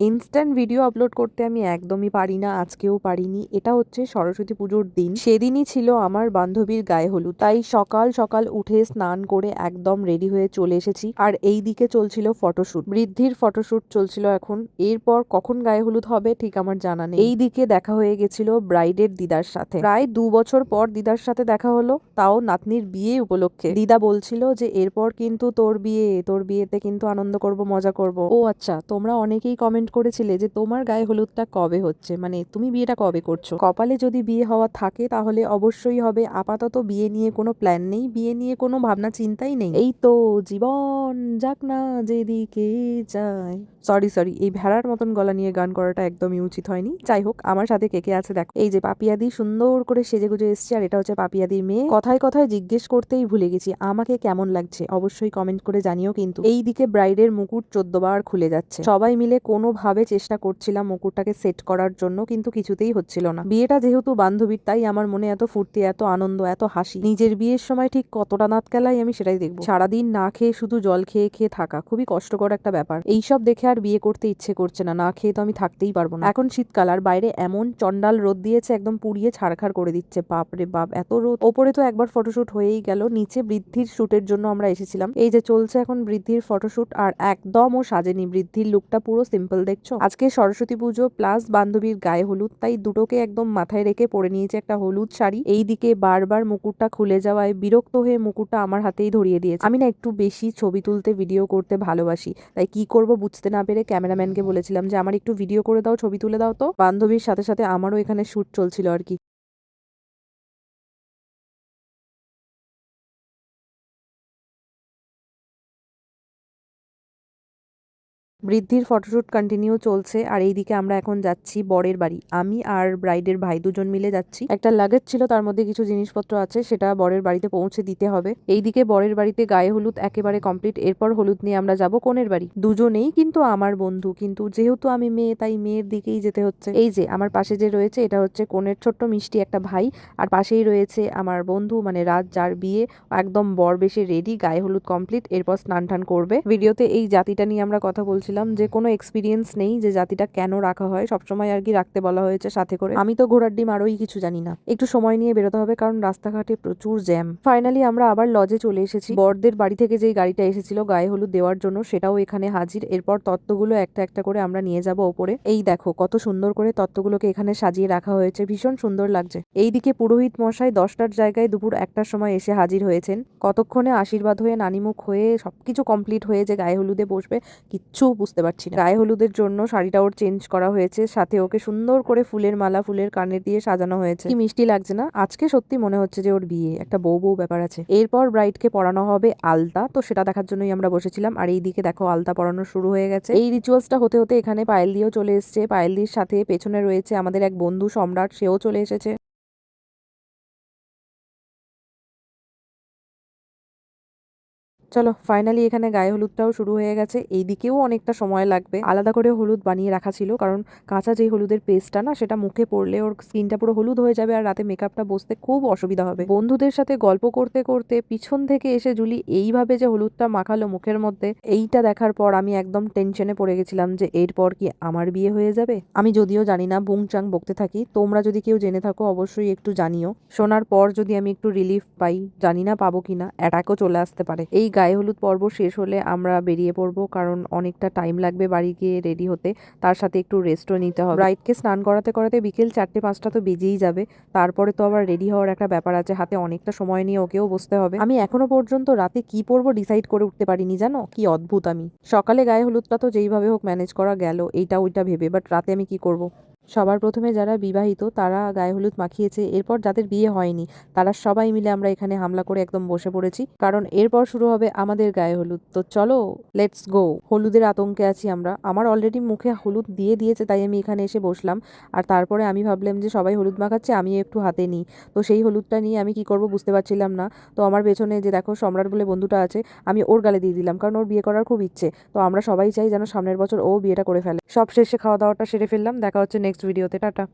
Instant video upload করতে আমি একদমই পারি না, আজকেও পারিনি। এটা হচ্ছে সরস্বতী পুজোর দিন। সেদিনই ছিল আমার বান্ধবীর গায়ে হলুদ। তাই সকাল সকাল উঠে স্নান করে একদম রেডি হয়ে চলে এসেছি। আর এই দিকে চলছিল ফটোশুট বৃদ্ধির ফটোশুট চলছিল এখন। এরপর কখন গায়ে হলুদ হবে ঠিক আমার জানা নেই। এই দিকে দেখা হয়ে গেছিল ব্রাইডের দিদার সাথে। প্রায় দু বছর পর দিদার সাথে দেখা হলো, তাও নাতনির বিয়ে উপলক্ষে। দিদা বলছিল যে, এরপর কিন্তু তোর বিয়ে, তোর বিয়েতে কিন্তু আনন্দ করব, মজা করব। ও আচ্ছা তোমরা অনেকেই কমেন্ট করেছিলে যে তোমার গায়ে হলুদটা কবে হচ্ছে? মানে তুমি বিয়েটা কবে করছ? কপালে যদি বিয়ে হওয়া থাকে তাহলে অবশ্যই হবে। আপাতত বিয়ে নিয়ে কোনো প্ল্যান নেই। বিয়ে নিয়ে কোনো ভাবনা চিন্তাই নেই। এই তো জীবন যাক না যেদিকে যায়। সরি সরি এই ভেড়ার মতন গলা নিয়ে গান করাটা একদমই উচিত হয়নি। যাই হোক, আমার সাথে কে কে আছে দেখো। এই যে পাপিয়াদি সুন্দর করে সেজে গুজে এসছে আর এটা হচ্ছে পাপিয়াদির মেয়ে। কথায় কথায় জিজ্ঞেস করতেই ভুলে গেছি। আমাকে কেমন লাগছে? অবশ্যই কমেন্ট করে জানিও কিন্তু। এই দিকে ব্রাইডের মুকুট চোদ্দ বার খুলে যাচ্ছে। সবাই মিলে কোনোভাবে চেষ্টা করছিলাম মুকুটটাকে সেট করার জন্য, কিন্তু কিছুতেই হচ্ছিল না। বিয়েটা যেহেতু বান্ধবীর, তাই আমার মনে এত ফুর্তি, এত আনন্দ, এত হাসি। নিজের বিয়ের সময় ঠিক কতটা নাত কেলাই আমি সেটাই দেখব। সারাদিন না খেয়ে শুধু জল খেয়ে খেয়ে থাকা, খুবই কষ্টকর একটা ব্যাপার। এইসব দেখে আর বিয়ে করতে ইচ্ছে করছে না না খেয়ে তো আমি থাকতেই পারব না। এখন শীতকাল, আর বাইরে এমন চন্ডাল রোদ দিয়েছে, একদম পুড়িয়ে ছাড়খাড় করে দিচ্ছে। বাপ রে বাপ, এত রোদ। ওপরে তো একবার ফটোশুট হয়েই গেল, নিচে বৃদ্ধির শুটের জন্য আমরা এসেছিলাম। এই যে চলছে এখন বৃদ্ধির ফটোশুট আর একদম ও সাজেনি। বৃদ্ধির লুকটা পুরো সিম্পল দেখছ? আজকে সরস্বতী পুজো প্লাস বান্ধবীর গায়ে হলুদ, তাই দুটোকে একদম মাথায় রেখে পরে নিয়েছে একটা হলুদ শাড়ি। এই দিকে বারবার মুকুটটা খুলে যাওয়ায় বিরক্ত হয়ে মুকুটটা আমার হাতেই ধরিয়ে দিয়েছে। আমি না একটু বেশি ছবি তুলতে ভিডিও করতে ভালোবাসি। তাই কি করব বুঝতে না পেরে ক্যামেরাম্যানকে বলেছিলাম যে, আমার একটু ভিডিও করে দাও, ছবি তুলে দাও তো। বান্ধবীর সাথে সাথে আমারও এখানে শ্যুট চলছিল আর কি। বৃদ্ধির ফটোশ্যুট কন্টিনিউ চলছে, আর এইদিকে আমরা এখন যাচ্ছি বরের বাড়ি। আমি আর ব্রাইডের ভাই দুজন মিলে যাচ্ছি। একটা লাগেজ ছিল, তার মধ্যে কিছু জিনিসপত্র আছে, সেটা বরের বাড়িতে পৌঁছে দিতে হবে। এইদিকে বরের বাড়িতে গায়ে হলুদ একেবারে কমপ্লিট এরপর হলুদ নিয়ে আমরা যাব কোনের বাড়ি। দুজনেই কিন্তু আমার বন্ধু, কিন্তু যেহেতু আমি মেয়ে, তাই মেয়ের দিকেই যেতে হচ্ছে। এই যে, আমার পাশে যে রয়েছে, এটা হচ্ছে কোনের ছোট্ট মিষ্টি একটা ভাই, আর পাশেই রয়েছে আমার বন্ধু মানে রাত যার বিয়ে একদম বর বেশি রেডি গায়ে হলুদ কমপ্লিট এরপর স্নান টান করবে। ভিডিওতে এই জাতিটা নিয়ে আমরা কথা বলছিলাম। যে কোনো এক্সপিরিয়েন্স নেই যে জাতিটা কেন রাখা হয়। সবসময় আর কি রাখতে বলা হয়েছে সাথে করে। আমি তো ঘোড়ার ডিম আরোই কিছু জানি না। একটু সময় নিয়ে বেরোতে হবে কারণ রাস্তাঘাটে প্রচুর জ্যাম। ফাইনালি আমরা আবার লজে চলে এসেছি। বরদের বাড়ি থেকে যেই গাড়িটা এসেছিল গায়ে হলুদ দেওয়ার জন্য সেটাও এখানে হাজির। এরপর তত্ত্বগুলো একটা একটা করে আমরা নিয়ে যাব ওপরে। এই দেখো কত সুন্দর করে তত্ত্বগুলোকে এখানে সাজিয়ে রাখা হয়েছে। ভীষণ সুন্দর লাগছে। এইদিকে পুরোহিত মশাই দশটার জায়গায় দুপুর একটার সময় এসে হাজির হয়েছেন। কতক্ষণে আশীর্বাদ হয়ে নানিমুখ হয়ে সবকিছু কমপ্লিট হয়ে যে গায়ে হলুদে বসবে, কিচ্ছু বুঝতে পারছি না। গায়ে হলুদের জন্য শাড়িটা ওর চেঞ্জ করা হয়েছে, সাথে ওকে সুন্দর করে ফুলের মালা ফুলের কানে দিয়ে সাজানো হয়েছে। কি মিষ্টি লাগছে না? আজকে সত্যি মনে হচ্ছে যে ওর বিয়ে, একটা বউ বউ ব্যাপার আছে। এরপর ব্রাইডকে পরানো হবে আলতা, তো সেটা দেখার জন্যই আমরা বসেছিলাম। আর এই দিকে দেখো আলতা পরানো শুরু হয়ে গেছে। এই রিচুয়ালসটা হতে হতে এখানে পায়েল দিয়েও চলে এসছে। পায়েল দির সাথে পেছনে রয়েছে আমাদের এক বন্ধু সম্রাট, সেও চলে এসেছে। চলো ফাইনালি এখানে গায়ে হলুদটাও শুরু হয়ে গেছে। এইদিকেও অনেকটা সময় লাগবে। আলাদা করে হলুদ বানিয়ে রাখা ছিল, কারণ কাঁচা যে হলুদের পেস্টটা না, সেটা মুখে পড়লে ওর স্কিনটা পুরো হলুদ হয়ে যাবে আর রাতে মেকআপটা বসতে খুব অসুবিধা হবে। বন্ধুদের সাথে গল্প করতে করতে পিছন থেকে এসে জুলি এইভাবে যে হলুদটা মাখালো মুখের মধ্যে, এইটা দেখার পর আমি একদম টেনশনে পড়ে গেছিলাম যে এরপর কি আমার বিয়ে হয়ে যাবে? আমি যদিও জানি না, বুংচাং বকতে থাকি। তোমরা যদি কেউ জেনে থাকো, অবশ্যই একটু জানিও। শোনার পর যদি আমি একটু রিলিফ পাই, জানি না পাবো কিনা অ্যাটাকও চলে আসতে পারে। এই গায়ে হলুদ পর্ব শেষ হলে আমরা বেরিয়ে পড়ব, কারণ অনেকটা টাইম লাগবে বাড়ি গিয়ে রেডি হতে। তার সাথে একটু রেস্টও নিতে হবে। ব্রাইডকে স্নান করাতে করাতে বিকেল চারটে পাঁচটা তো বেজেই যাবে। তারপরে তো আবার রেডি হওয়ার একটা ব্যাপার আছে, হাতে অনেকটা সময় নিয়ে ওকেও বসতে হবে। আমি এখনও পর্যন্ত রাতে কি পরবো ডিসাইড করে উঠতে পারিনি, জানো? কি অদ্ভুত আমি। সকালে গায়ে হলুদটা তো যেইভাবে হোক ম্যানেজ করা গেল, এইটা ওইটা ভেবে বাট রাতে আমি কি করব। সবার প্রথমে যারা বিবাহিত, তারা গায়ে হলুদ মাখিয়েছে। এরপর যাদের বিয়ে হয়নি, তারা সবাই মিলে আমরা এখানে হামলা করে একদম বসে পড়েছি। কারণ এরপর শুরু হবে আমাদের গায়ে হলুদ। তো চলো লেটস গো হলুদের আতঙ্কে আছি আমরা। আমার অলরেডি মুখে হলুদ দিয়ে দিয়েছে, তাই আমি এখানে এসে বসলাম। আর তারপরে আমি ভাবলাম যে সবাই হলুদ মাখাচ্ছে আমি একটু হাতে নিই। তো সেই হলুদটা নিয়ে আমি কি করব বুঝতে পারছিলাম না। তো আমার পেছনে যে দেখো সম্রাট বলে বন্ধুটা আছে, আমি ওর গালে দিয়ে দিলাম। কারণ ওর বিয়ে করার খুব ইচ্ছে। তো আমরা সবাই চাই যেন সামনের বছর ও বিয়েটা করে ফেলে। সব শেষে খাওয়া দাওয়াটা সেরে ফেললাম। দেখা হচ্ছে নেক্সট ভিডিওতে টাটা।